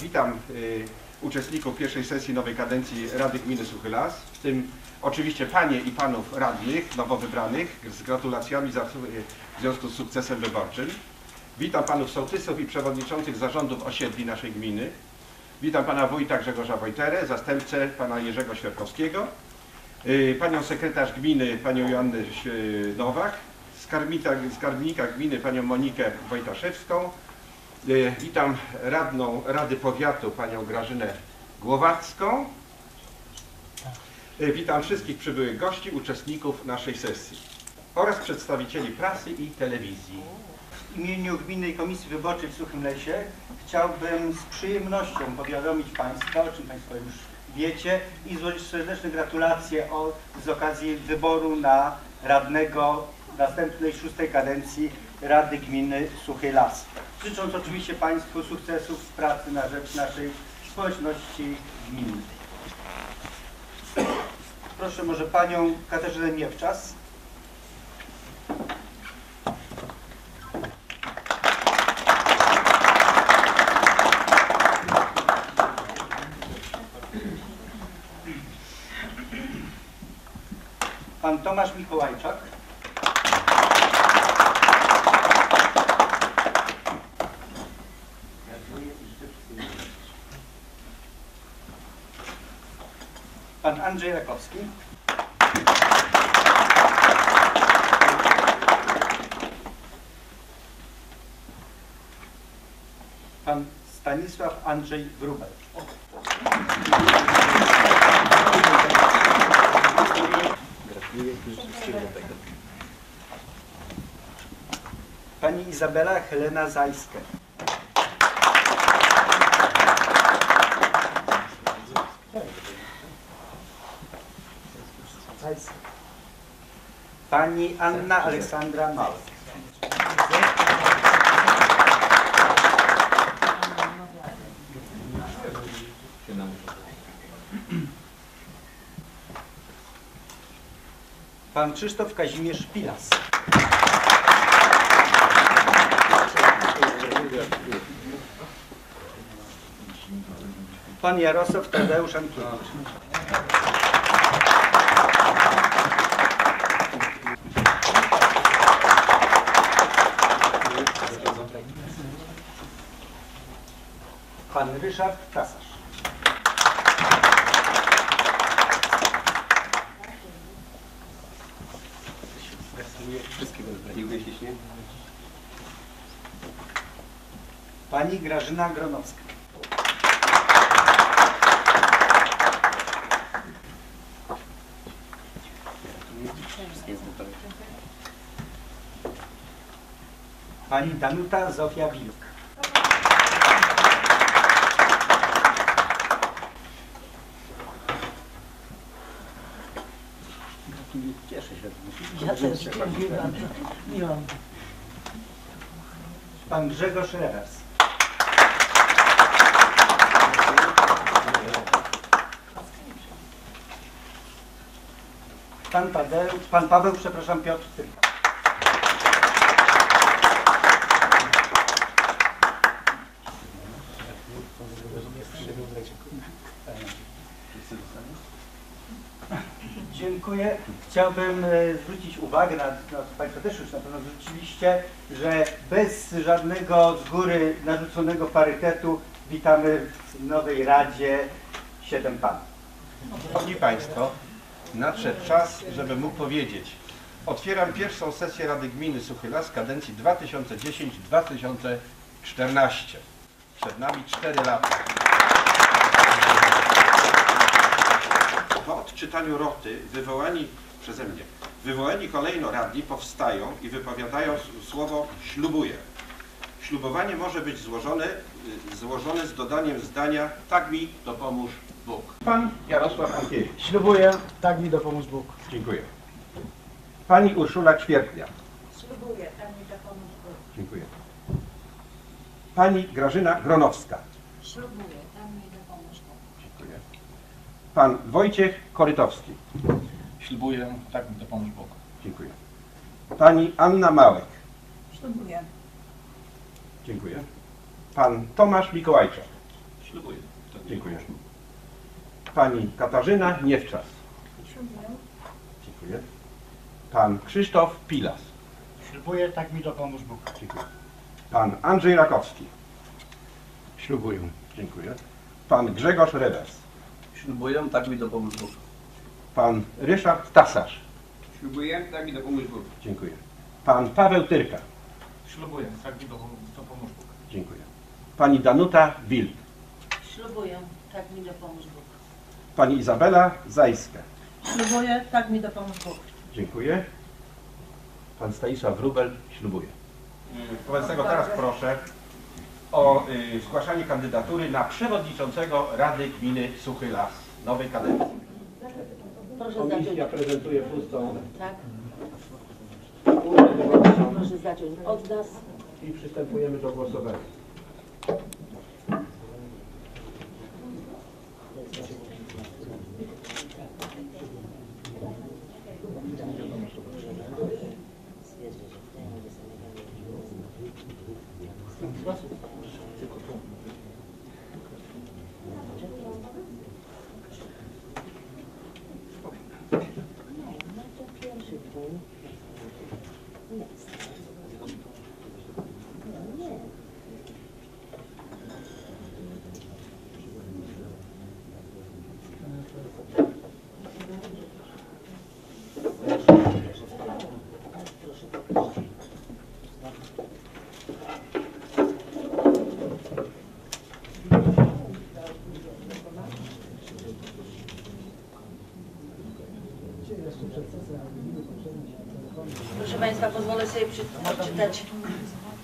Witam y, uczestników pierwszej sesji nowej kadencji Rady Gminy Suchy Las, w tym oczywiście Panie i Panów radnych nowo wybranych z gratulacjami za, y, w związku z sukcesem wyborczym. Witam Panów sołtysów i przewodniczących zarządów osiedli naszej gminy. Witam Pana Wójta Grzegorza Wojterę, zastępcę Pana Jerzego Świerkowskiego, Panią sekretarz gminy Panią Joannę y, Nowak, skarbnika, skarbnika gminy Panią Monikę Wojtaszewską, E, Witam radną Rady Powiatu, panią Grażynę Głowacką. Witam wszystkich przybyłych gości, uczestników naszej sesji oraz przedstawicieli prasy i telewizji. W imieniu Gminnej Komisji Wyborczej w Suchym Lesie chciałbym z przyjemnością powiadomić Państwa, o czym Państwo już wiecie, i złożyć serdeczne gratulacje o, z okazji wyboru na radnego następnej szóstej kadencji Rady Gminy Suchy Las. Życząc oczywiście Państwu sukcesów w pracy na rzecz naszej społeczności gminnej. Proszę może Panią Katarzynę Miewczas. Pan Tomasz Mikołajczak. Pan Andrzej Rakowski. Pan Stanisław Andrzej Wróbel. Pani Izabela Helena Zajska. Pani Anna Aleksandra Mał. Pan Krzysztof Kazimierz Pilas. Pan Jarosław Tadeusz Ankiewicz. Pan Ryszard Tasarz. Pani Grażyna Gronowska. Pani Danuta Zofia Wilk. Cieszę się. Pan Grzegorz Reras. Pan, Tadeu, pan Paweł, przepraszam, Piotr Tyrka. Dziękuję. Chciałbym e, zwrócić uwagę, na, na to Państwo też już na pewno zwróciliście, że bez żadnego z góry narzuconego parytetu witamy w nowej Radzie siedem panów. Szanowni Państwo, nadszedł czas, żeby mógł powiedzieć. Otwieram pierwszą sesję Rady Gminy Suchy Las kadencji 2010-2014. Przed nami 4 lata. Po odczytaniu roty wywołani przeze mnie, wywołani kolejno radni powstają i wypowiadają słowo ślubuję. Ślubowanie może być złożone, y, złożone z dodaniem zdania tak mi dopomóż Bóg. Pan Jarosław Ankiewicz. Ślubuję, tak mi dopomóż Bóg. Dziękuję. Pani Urszula Ćwiertnia. Ślubuję, tak mi dopomóż Bóg. Dziękuję. Pani Grażyna Gronowska. Ślubuję, tak mi dopomóż Bóg. Dziękuję. Pan Wojciech Korytowski. Ślubuję, tak mi dopomóż Bóg. Dziękuję. Pani Anna Małek. Ślubuję. Dziękuję. Pan Tomasz Mikołajczak. Ślubuję. Tak Dziękuję. Pani Katarzyna Niewczas. Ślubuję. Dziękuję. Pan Krzysztof Pilas. Ślubuję, tak mi dopomóż Bóg. Dziękuję. Pan Andrzej Rakowski. Ślubuję. Dziękuję. Pan Grzegorz Rewers. Ślubuję, tak mi dopomóż Bóg. Pan Ryszard Tasarz. Ślubuję, tak mi dopomóż Bóg. Dziękuję. Pan Paweł Tyrka. Ślubuję, tak mi dopomóż Bóg. Dziękuję. Pani Danuta Wild. Ślubuję. Tak mi dopomóż Bóg. Pani Izabela Zajska. Ślubuję. Tak mi dopomóż Bóg. Dziękuję. Pan Stanisław Wróbel ślubuje. Wobec tego teraz proszę o y, zgłaszanie kandydatury na przewodniczącego Rady Gminy Suchy Las nowej kadencji. Proszę Komisja zacząć. prezentuje pustą Tak. wyborczą Proszę zacząć od nas. i przystępujemy do głosowania. Proszę Państwa, pozwolę sobie odczytać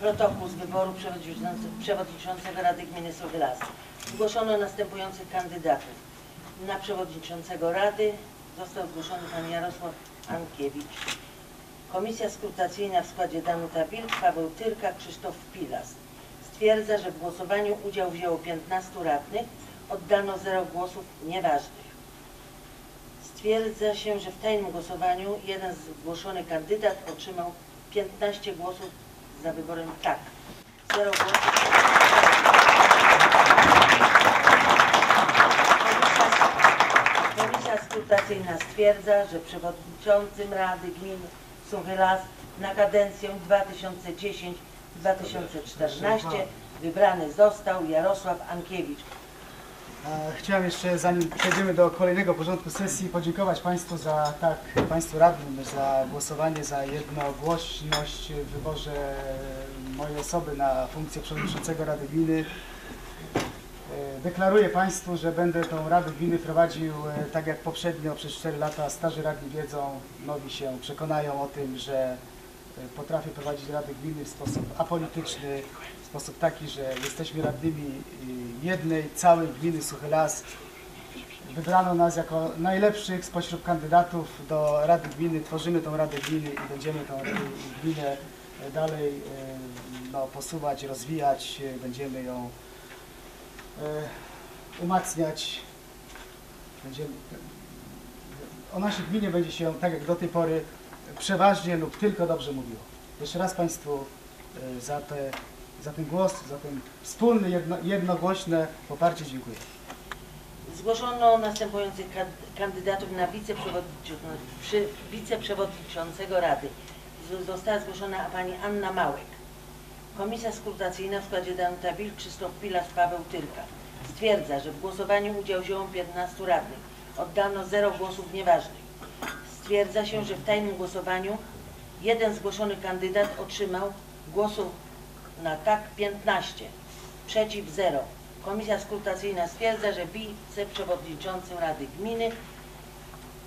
protokół z wyboru przewodniczące- przewodniczącego Rady Gminy Las. Zgłoszono następujących kandydatów. Na przewodniczącego Rady został zgłoszony pan Jarosław Ankiewicz. Komisja skrutacyjna w składzie Danuta Wilk, Paweł Tyrka, Krzysztof Pilas. Stwierdza, że w głosowaniu udział wzięło 15 radnych, oddano 0 głosów nieważnych. Stwierdza się, że w tajnym głosowaniu jeden zgłoszony kandydat otrzymał 15 głosów za wyborem tak. 0 głosów. Komisja- Komisja skrutacyjna stwierdza, że przewodniczącym Rady Gminy Suchy Las na kadencję 2010-2014 wybrany został Jarosław Ankiewicz. Chciałem jeszcze, zanim przejdziemy do kolejnego porządku sesji, podziękować Państwu za, tak, Państwu radnym za głosowanie, za jednogłośność w wyborze mojej osoby na funkcję przewodniczącego Rady Gminy. E, Deklaruję Państwu, że będę tą Radę Gminy prowadził e, tak jak poprzednio przez 4 lata. Starzy radni wiedzą, nowi się przekonają o tym, że potrafię prowadzić Radę Gminy w sposób apolityczny, w sposób taki, że jesteśmy radnymi y, jednej, całej gminy Suchy Las. Wybrano nas jako najlepszych spośród kandydatów do Rady Gminy. Tworzymy tą Radę Gminy i będziemy tą Gminę e, dalej no, posuwać, rozwijać. Będziemy ją umacniać. Będziemy, o naszej gminie będzie się, tak jak do tej pory, przeważnie lub tylko dobrze mówiło. Jeszcze raz Państwu e, za, te, za ten głos, za ten wspólny, jedno, jednogłośne poparcie dziękuję. Zgłoszono następujących kandydatów na wiceprzewodniczącego, Rady. Została zgłoszona pani Anna Małek. Komisja skrutacyjna w składzie Danuta Wilk, Krzysztof Pilas, Paweł Tyrka. Stwierdza, że w głosowaniu udział wzięło 15 radnych. Oddano 0 głosów nieważnych. Stwierdza się, że w tajnym głosowaniu jeden zgłoszony kandydat otrzymał głosów na tak 15, przeciw 0. Komisja skrutacyjna stwierdza, że wiceprzewodniczącym Rady Gminy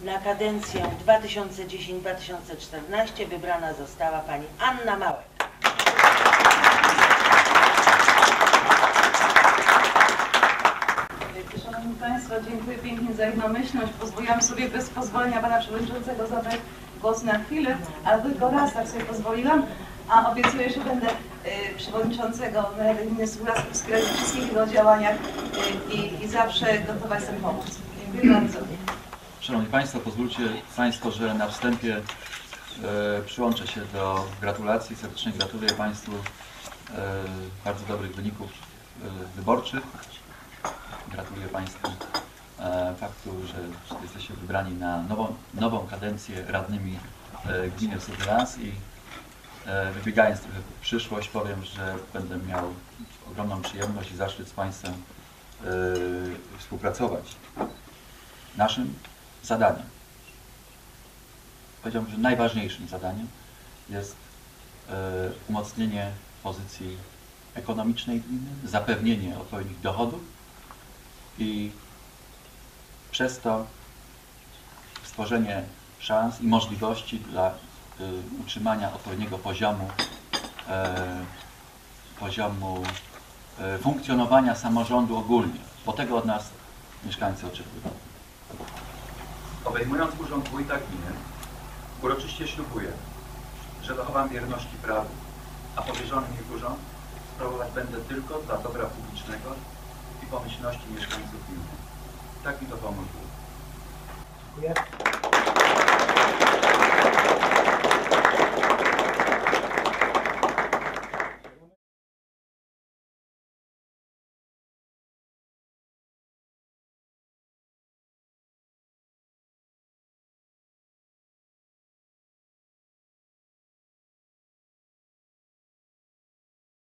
na kadencję 2010-2014 wybrana została pani Anna Małek. Państwo, dziękuję pięknie za jednomyślność. Pozwoliłam sobie bez pozwolenia Pana Przewodniczącego zabrać głos na chwilę, ale tylko raz tak sobie pozwoliłam, a obiecuję, że będę y, Przewodniczącego Gminy Sulas wspierać w wszystkich jego działaniach y, i, i zawsze gotowa jestem pomóc. Dziękuję bardzo. Szanowni Państwo, pozwólcie Państwo, że na wstępie e, przyłączę się do gratulacji. Serdecznie gratuluję Państwu e, bardzo dobrych wyników e, wyborczych. Gratuluję Państwu e, faktu, że jesteście wybrani na nową, nową kadencję radnymi e, gminy Suchy Las i e, wybiegając trochę w przyszłość powiem, że będę miał ogromną przyjemność i zaszczyt z Państwem współpracować. Naszym zadaniem, powiedziałbym, że najważniejszym zadaniem jest umocnienie pozycji ekonomicznej gminy, zapewnienie odpowiednich dochodów i przez to stworzenie szans i możliwości dla e, utrzymania odpowiedniego poziomu e, poziomu e, funkcjonowania samorządu ogólnie, bo tego od nas mieszkańcy oczekują. Obejmując urząd wójta gminy, uroczyście ślubuję, że dochowam wierności prawu, a powierzony mi urząd sprawować będę tylko dla dobra publicznego pomyślności mieszkańców gminy. Tak mi to Bóg. Dziękuję.